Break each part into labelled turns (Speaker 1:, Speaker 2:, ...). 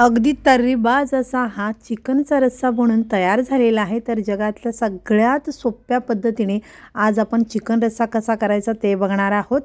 Speaker 1: अगदी तर्रीबाज असा हा चिकनचा रस्सा बनून तयार झालेला आहे. तर जगातल्या सगळ्यात सोप्या पद्धतीने आज आपण चिकन रस्सा कसा करायचा ते बघणार आहोत.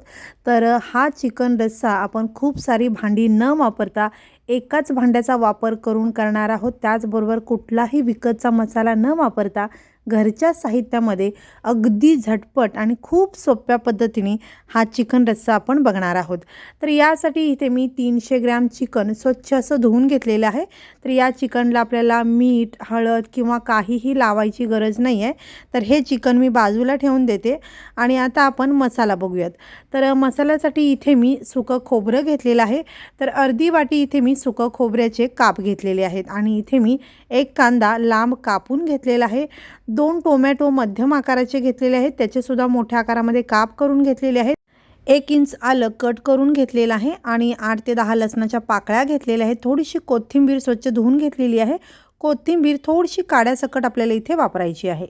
Speaker 1: तर हा चिकन रस्सा आपण खूप सारी भांडी न वापरता एकाच भांड्याचा वापर करून करणार आहोत. त्याचबरोबर कुठलाही विकतचा मसाला न वापरता घरच्या साहित्यामध्ये अगदी झटपट आणि खूप सोप्या पद्धतीने हा चिकन रस्सा आपण बघणार आहोत. तर यासाठी इथे मी तीनशे ग्रॅम चिकन स्वच्छ असं धुवून घेतलेलं आहे. तर या चिकनला आपल्याला मीठ हळद किंवा काहीही लावायची गरज नाही आहे तर हे चिकन मी बाजूला ठेवून देते आणि आता आपण मसाला बघूयात. तर मसाल्यासाठी इथे मी सुकं खोबरं घेतलेलं आहे. तर अर्धी वाटी इथे मी सुकं खोबऱ्याचे काप घेतलेले आहेत आणि इथे मी एक कांदा लांब कापून घेतलेला आहे. दोन टोमॅटो मध्यम आकाराचे घेतलेले आहेत. त्याचेसुद्धा मोठ्या आकारामध्ये काप करून घेतलेले आहेत. एक इंच आलं कट करून घेतलेलं आहे आणि आठ ते दहा लसणाच्या पाकळ्या घेतलेल्या आहेत. थोडीशी कोथिंबीर स्वच्छ धुवून घेतलेली आहे. कोथिंबीर थोडीशी काड्यासकट आपल्याला इथे वापरायची आहे.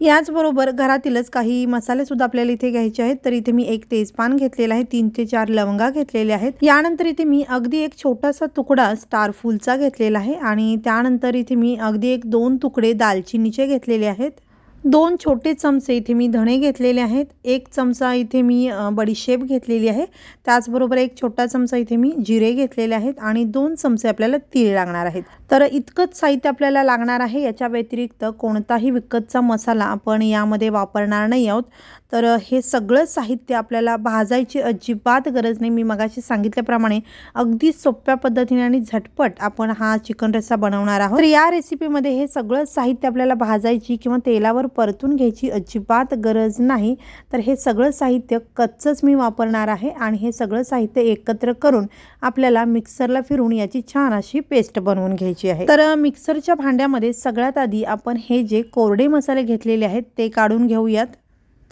Speaker 1: याचबरोबर घरातीलच काही मसालेसुद्धा आपल्याला इथे घ्यायचे आहेत. तर इथे मी एक तेजपान घेतलेला आहे तीन ते चार लवंगा घेतलेल्या आहेत. यानंतर इथे मी अगदी एक छोटासा तुकडा स्टार फुलचा घेतलेला आहे आणि त्यानंतर इथे मी अगदी एक दोन तुकडे दालचिनीचे घेतलेले आहेत. दोन छोटे चमचे इथे मी धणे घेतलेले आहेत. एक चमचा इथे मी बडीशेप घेतलेली आहे. त्याचबरोबर एक छोटा चमचा इथे मी जिरे घेतलेले आहेत आणि दोन चमचे आपल्याला तीळ लागणार आहेत. तर इतकंच साहित्य आपल्याला लागणार आहे याच्या व्यतिरिक्त कोणताही विकतचा मसाला आपण यामध्ये वापरणार नाही आहोत. तर हे सगळं साहित्य आपल्याला भाजायची अजिबात गरज नाही. मी मगाशी सांगितल्याप्रमाणे अगदी सोप्या पद्धतीने आणि झटपट आपण हा चिकन रस्सा बनवणार आहोत. तर या रेसिपीमध्ये हे सगळं साहित्य आपल्याला भाजायची किंवा तेलावर परतून घ्यायची अजिबात गरज नाही. तर हे सगळं साहित्य कच्चंच मी वापरणार आहे आणि हे सगळं साहित्य एकत्र करून आपल्याला मिक्सरला फिरून याची छान अशी पेस्ट बनवून घ्यायची. आहे. तर मिक्सरच्या भांड्यामध्ये सगळ्यात आधी आपण हे जे कोरडे मसाले घेतलेले आहेत ते काढून घेऊयात.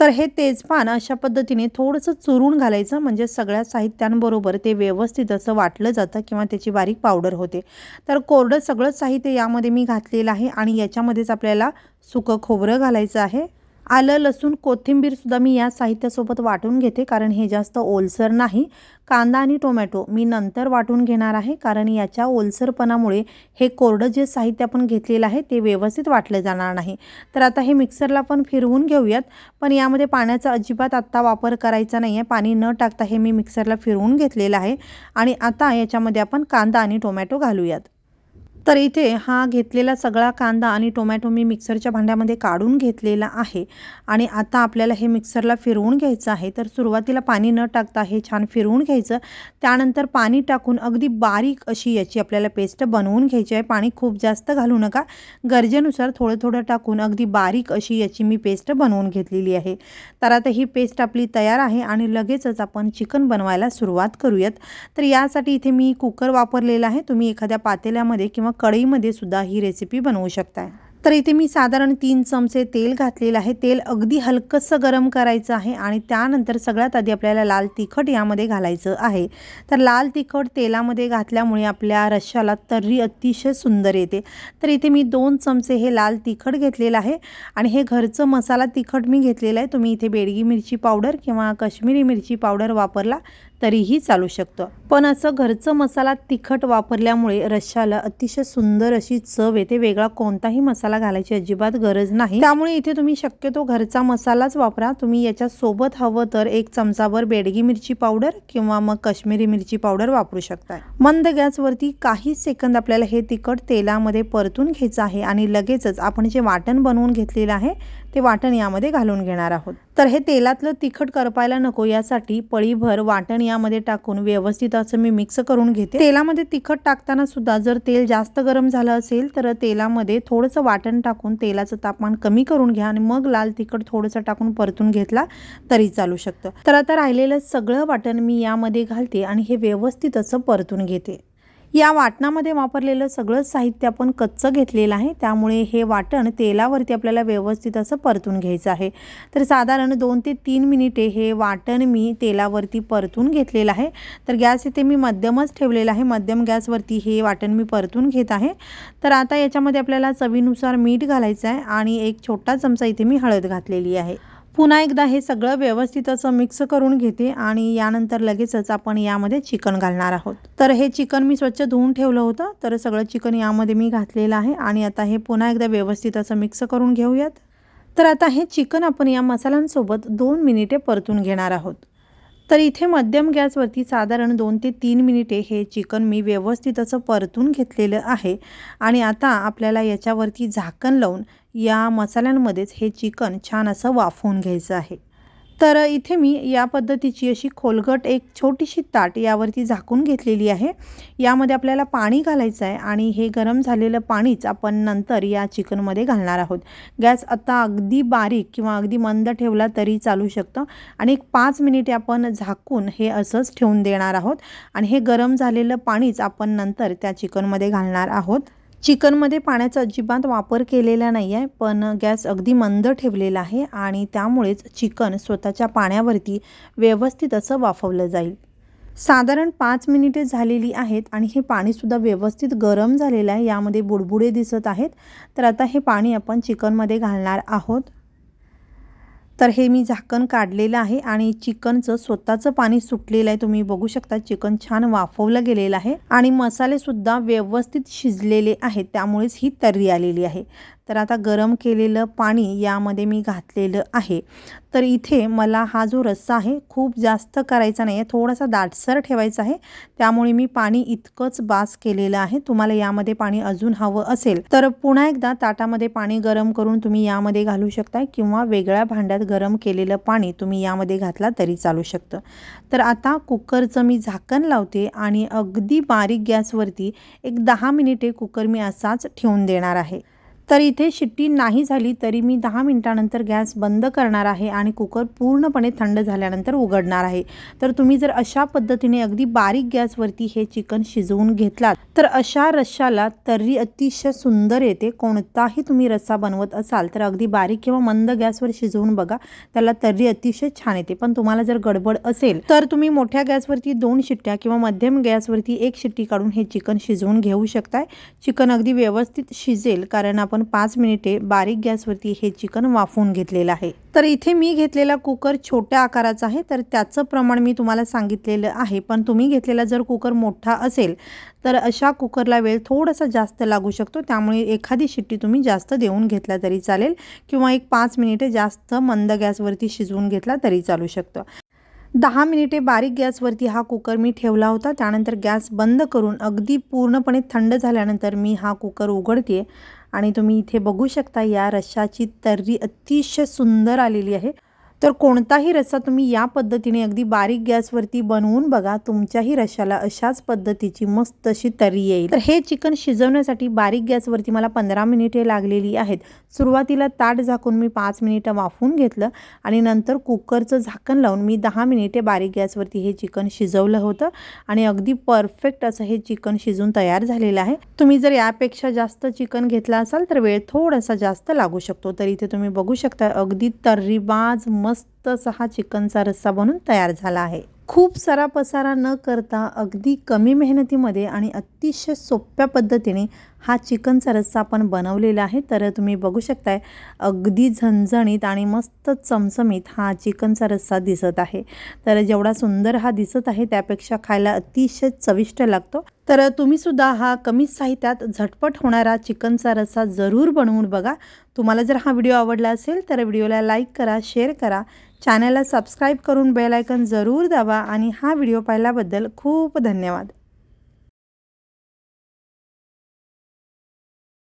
Speaker 1: तर हे तेजपान अशा पद्धतीने थोडंसं चुरून घालायचं म्हणजे सगळ्या साहित्यांबरोबर ते व्यवस्थित असं वाटलं जातं किंवा त्याची बारीक पावडर होते. तर कोरडं सगळं साहित्य यामध्ये मी घातलेलं आहे आणि याच्यामध्येच आपल्याला सुकं खोबरं घालायचं आहे. आलं लसूण कोथिंबीरसुद्धा मी या साहित्यासोबत वाटून घेते कारण हे जास्त ओलसर नाही. कांदा आणि टोमॅटो मी नंतर वाटून घेणार आहे कारण याच्या ओलसरपणामुळे हे कोरडं जे साहित्य आपण घेतलेलं आहे ते व्यवस्थित वाटलं जाणार नाही. तर आता हे मिक्सरला पण फिरवून घेऊयात पण यामध्ये पाण्याचा अजिबात आत्ता वापर करायचा नाही आहे पाणी न टाकता हे मी मिक्सरला फिरवून घेतलेलं आहे. आणि आता याच्यामध्ये आपण कांदा आणि टोमॅटो घालूयात. तर इथे हा घेतलेला सगळा कांदा आणि टोमॅटो मी मिक्सरच्या भांड्यामध्ये काढून घेतलेला आहे. आणि आता आपल्याला हे मिक्सरला फिरवून घ्यायचं आहे. तर सुरुवातीला पाणी न टाकता हे छान फिरवून घ्यायचं. त्यानंतर पाणी टाकून अगदी बारीक अशी याची आपल्याला पेस्ट बनवून घ्यायची आहे. पाणी खूप जास्त घालू नका. गरजेनुसार थोडं थोडं टाकून अगदी बारीक अशी याची मी पेस्ट बनवून घेतलेली आहे. तर आता ही पेस्ट आपली तयार आहे आणि लगेचच आपण चिकन बनवायला सुरुवात करूयात. तर यासाठी इथे मी कुकर वापरलेला आहे. तुम्ही एखाद्या पातेल्यामध्ये किंवा कढईमध्ये सुद्धा ही रेसिपी बनवू शकताय. तर इथे मी साधारण तीन चमचे तेल घातलेलं आहे. तेल अगदी हलकंसं गरम करायचं आहे आणि त्यानंतर सगळ्यात आधी आपल्याला लाल तिखट यामध्ये घालायचं आहे. तर लाल तिखट तेलामध्ये घातल्यामुळे आपल्या रश्शाला तर्री अतिशय सुंदर येते. तर इथे मी दोन चमचे हे लाल तिखट घेतलेलं आहे आणि हे घरचं मसाला तिखट मी घेतलेलं आहे. तुम्ही इथे बेडगी मिरची पावडर किंवा कश्मीरी मिरची पावडर वापरला तरीही चालू शकतं. पण असं घरचं मसाला तिखट वापरल्यामुळे रश्शाला अतिशय सुंदर अशी चव येते. वेगळा कोणताही मसाला घालायची अजिबात गरज नाही. त्यामुळे इथे तुम्ही शक्यतो घरचा मसालाच वापरा. तुम्ही याच्या सोबत हवं तर एक चमचाभर बेडगी मिरची पावडर किंवा मग काश्मीरी मिरची पावडर वापरू शकता मंद गॅसवरती काही सेकंद आपल्याला हे तिखट तेलामध्ये परतून घ्यायचं आहे आणि लगेचच आपण जे वाटण बनवून घेतलेलं आहे ते वाटण यामध्ये घालून घेणार आहोत. तर हे तेलातलं तिखट करपायला नको यासाठी पळीभर वाटण यामध्ये टाकून व्यवस्थित असं मी मिक्स करून घेते. तेलामध्ये तिखट टाकताना सुद्धा जर तेल जास्त गरम झालं असेल तर तेलामध्ये थोडंसं वाटण टाकून तेलाचं तापमान कमी करून घ्या आणि मग लाल तिखट थोडंसं टाकून परतून घेतला तरी चालू शकतं. तर आता राहिलेलं सगळं वाटण मी यामध्ये घालते आणि हे व्यवस्थित असं परतून घेते. या वाटणामध्ये वापरलेलं सगळं साहित्य आपण कच्चं घेतलेलं आहे. त्यामुळे हे वाटण तेलावरती आपल्याला व्यवस्थित असं परतून घ्यायचं आहे. तर साधारण दोन ते तीन मिनिटे हे वाटण मी तेलावरती परतून घेतलेलं आहे. तर गॅस इथे मी मध्यमच ठेवलेला आहे. मध्यम गॅसवरती हे वाटण मी परतून घेत आहे. तर आता याच्यामध्ये आपल्याला चवीनुसार मीठ घालायचं आहे आणि एक छोटा चमचा इथे मी हळद घातलेली आहे. पुन्हा एकदा हे सगळं व्यवस्थित असं मिक्स करून घेते आणि यानंतर लगेचच आपण यामध्ये चिकन घालणार आहोत. तर हे चिकन मी स्वच्छ धुवून ठेवलं होतं तर सगळं चिकन यामध्ये मी घातलेलं आहे आणि आता हे पुन्हा एकदा व्यवस्थित असं मिक्स करून घेऊयात. तर आता हे चिकन आपण या मसाल्यांसोबत दोन मिनिटे परतून घेणार आहोत. तर इथे मध्यम गॅसवरती साधारण दोन ते तीन मिनिटे हे चिकन मी व्यवस्थित असं परतून घेतलेलं आहे आणि आता आपल्याला याच्यावरती झाकण लावून या मसाल्यांमध्येच हे चिकन छान असं वाफवून घ्यायचं आहे. तर इथे मी या पद्धतीची अशी खोलगट एक छोटीशी ताट यावरती झाकून घेतलेली आहे. यामध्ये आपल्याला पाणी घालायचं आहे आणि हे गरम झालेलं पाणीच आपण नंतर या चिकनमध्ये घालणार आहोत. गॅस आता अगदी बारीक किंवा अगदी मंद ठेवला तरी चालू शकतं आणि एक पाच मिनिटे आपण झाकून हे असंच ठेवून देणार आहोत आणि हे गरम झालेलं पाणीच आपण नंतर त्या चिकनमध्ये घालणार आहोत. चिकनमध्ये पाण्याचा अजिबात वापर केलेला नाही आहे पण गॅस अगदी मंद ठेवलेला आहे आणि त्यामुळेच चिकन स्वतःच्या पाण्यावरती व्यवस्थित असं वाफवलं जाईल. साधारण पाच मिनिटे झालेली आहेत आणि हे पाणीसुद्धा व्यवस्थित गरम झालेलं आहे यामध्ये बुडबुडे दिसत आहेत. तर आता हे पाणी आपण चिकनमध्ये घालणार आहोत. तर हे मी झाकण काढलेलं आहे आणि चिकनचं स्वतःचं पाणी सुटलेलं आहे. तुम्ही बघू शकता चिकन छान वाफवलं गेलेलं आहे आणि मसालेसुद्धा व्यवस्थित शिजलेले आहेत. त्यामुळेच ही तर्री आलेली आहे. तर आता गरम केलेलं पाणी यामध्ये मी घातलेलं आहे. तर इथे मला हा जो रस्सा आहे खूप जास्त करायचा नाही आहे थोडासा दाटसर ठेवायचा आहे. त्यामुळे मी पाणी इतकंच बास केलेलं आहे. तुम्हाला यामध्ये पाणी अजून हवं असेल तर पुन्हा एकदा ताटामध्ये पाणी गरम करून तुम्ही यामध्ये घालू शकता किंवा वेगळ्या भांड्यात गरम केलेलं पाणी तुम्ही यामध्ये घातला तरी चालू शकतं. तर आता कुकरचं मी झाकण लावते आणि अगदी बारीक गॅसवरती एक दहा मिनिटे कुकर मी असाच ठेवून देणार आहे. तर इथे शिट्टी नाही झाली तरी मी दहा मिनटानंतर गॅस बंद करणार आहे आणि कुकर पूर्णपणे थंड झाल्यानंतर उघडणार आहे. तर तुम्ही जर अशा पद्धतीने अगदी बारीक गॅसवरती हे चिकन शिजवून घेतलात तर अशा रश्शाला तर्री अतिशय सुंदर येते. कोणताही तुम्ही रस्सा बनवत असाल तर अगदी बारीक किंवा मंद गॅसवर शिजवून बघा त्याला तर्री अतिशय छान येते. पण तुम्हाला जर गडबड असेल तर तुम्ही मोठ्या गॅसवरती दोन शिट्ट्या किंवा मध्यम गॅसवरती एक शिट्टी काढून हे चिकन शिजवून घेऊ शकताय. चिकन अगदी व्यवस्थित शिजेल कारण आपण पाच मिनिटे बारीक गॅसवरती हे चिकन वाफवून घेतलेलं आहे. तर इथे मी घेतलेला कुकर छोट्या आकाराचा आहे तर त्याचं प्रमाण मी तुम्हाला सांगितलेलं आहे. पण तुम्ही घेतलेला जर कुकर मोठा असेल तर अशा कुकरला वेळ थोडासा जास्त लागू शकतो. त्यामुळे एखादी शिट्टी तुम्ही जास्त देऊन घेतला तरी चालेल किंवा एक पाच मिनिटे जास्त मंद गॅसवरती शिजवून घेतला तरी चालू शकतं. दहा मिनिटे बारीक गॅसवरती हा कुकर मी ठेवला होता. त्यानंतर गॅस बंद करून अगदी पूर्णपणे थंड झाल्यानंतर मी हा कुकर उघडते. आणि तुम्ही इथे बघू शकता या रश्शाची तर्री अतिशय सुंदर आलेली आहे. तर कोणताही रस्सा तुम्ही या पद्धतीने अगदी बारीक गॅसवरती बनवून बघा तुमच्याही रशाला अशाच पद्धतीची मस्त अशी तरी येईल. तर हे चिकन शिजवण्यासाठी बारीक गॅसवरती मला पंधरा मिनिटे लागलेली आहेत. सुरुवातीला ताट झाकून मी पाच मिनिटं वाफून घेतलं आणि नंतर कुकरचं झाकण लावून मी दहा मिनिटे बारीक गॅसवरती हे चिकन शिजवलं होतं आणि अगदी परफेक्ट असं हे चिकन शिजून तयार झालेलं आहे. तुम्ही जर यापेक्षा जास्त चिकन घेतला असाल तर वेळ थोडासा जास्त लागू शकतो. तर इथे तुम्ही बघू शकता अगदी तर्रीबाज मस्त असा हा चिकनचा रस्सा बनून तयार झाला आहे. खूप सारा पसारा न करता अगदी कमी मेहनतीमध्ये आणि अतिशय सोप्या पद्धतीने हा चिकनचा रस्सा आपण बनवलेला आहे. तर तुम्ही बघू शकताय अगदी झणझणीत आणि मस्त चमचमीत हा चिकनचा रस्सा दिसत आहे. तर जेवढा सुंदर हा दिसत आहे त्यापेक्षा खायला अतिशय चविष्ट लागतो. तर तुम्हीसुद्धा हा कमी साहित्यात झटपट होणारा चिकनचा रस्सा जरूर बनवून बघा. तुम्हाला जर हा व्हिडिओ आवडला असेल तर व्हिडिओला लाईक करा शेअर करा. चॅनलला सबस्क्राईब करून बेल आयकन जरूर दाबा आणि हा व्हिडिओ पाहिल्याबद्दल खूप धन्यवाद.